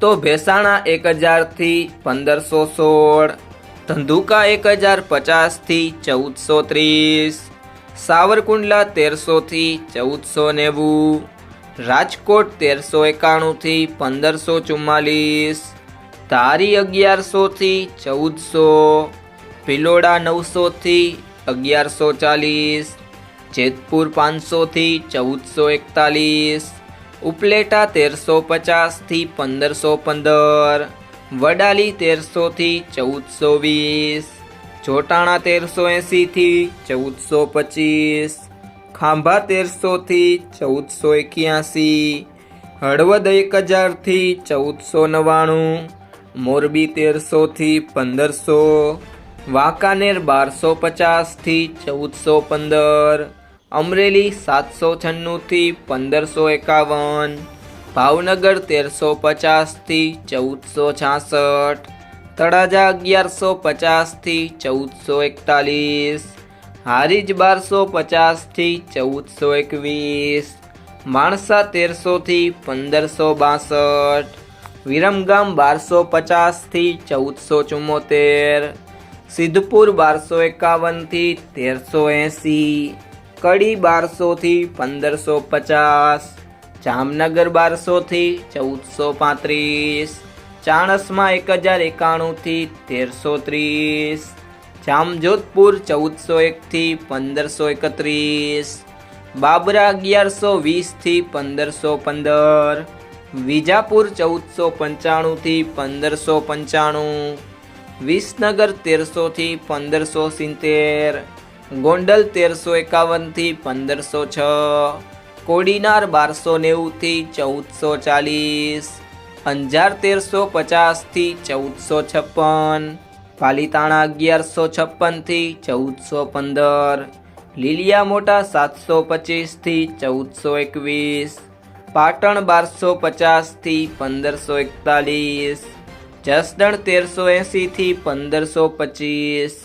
તો ભેસાણા એક હજારથી પંદરસો સોળ, ધંધુકા એક હજાર પચાસથી ચૌદસો ત્રીસ, સાવરકુંડલા તેરસોથી ચૌદસો નેવું, રાજકોટ તેરસો એકાણુંથી પંદરસો ચુમ્માલીસ, ધારી અગિયારસોથી ચૌદસો, ભિલોડા નવસોથી અગિયારસો ચાલીસ, જેતપુર પાંચસોથી ચૌદસો એકતાલીસ ઉપલેટા તેરસો પચાસથી પંદરસો પંદર, વડાલી તેરસોથી ચૌદસો વીસ, જોટાણા તેરસો એંસીથી ચૌદસો પચીસ, ખાંભા તેરસોથી ચૌદસો એક્યાસી, હળવદ એક હજારથી ચૌદસો નવ્વાણું, મોરબી તેરસોથી પંદરસો, વાંકાનેર બારસો પચાસથી ચૌદસો પંદર અમરેલી સાતસો છન્નુંથી પંદરસો એકાવન, ભાવનગર તેરસો પચાસથી ચૌદસો છાસઠ, તળાજા અગિયારસો પચાસથી ચૌદસો એકતાલીસ, હારીજ બારસો પચાસથી ચૌદસો એકવીસ, માણસા તેરસોથી પંદરસો બાસઠ, વિરમગામ બારસો પચાસથી ચૌદસો ચુમ્મોતેર, સિદ્ધપુર બારસો એકાવનથી તેરસો એંસી કડી બારસોથી પંદરસો પચાસ, જામનગર બારસોથી ચૌદસો પાંત્રીસ, ચાણસમાં એક હજાર એકાણુંથી તેરસો ત્રીસ, જામજોધપુર ચૌદસો એકથી પંદરસો એકત્રીસ, બાબરા અગિયારસો વીસથી પંદરસો પંદર, વિજાપુર ચૌદસો પંચાણુંથી પંદરસો પંચાણું, વિસનગર તેરસોથી પંદરસો સિત્તેર ગોંડલ તેરસો એકાવનથી પંદરસો છ. કોડીનાર બારસો નેવુંથી ચૌદસો ચાલીસ. અંજાર તેરસો પચાસથી ચૌદસો છપ્પન. પાલીતાણા અગિયારસો છપ્પનથી ચૌદસો પંદર. લીલિયા મોટા સાતસો પચીસથી ચૌદસો એકવીસ. પાટણ બારસો પચાસથી પંદરસો એકતાલીસ. જસદણ તેરસો એંસીથી પંદરસો પચીસ.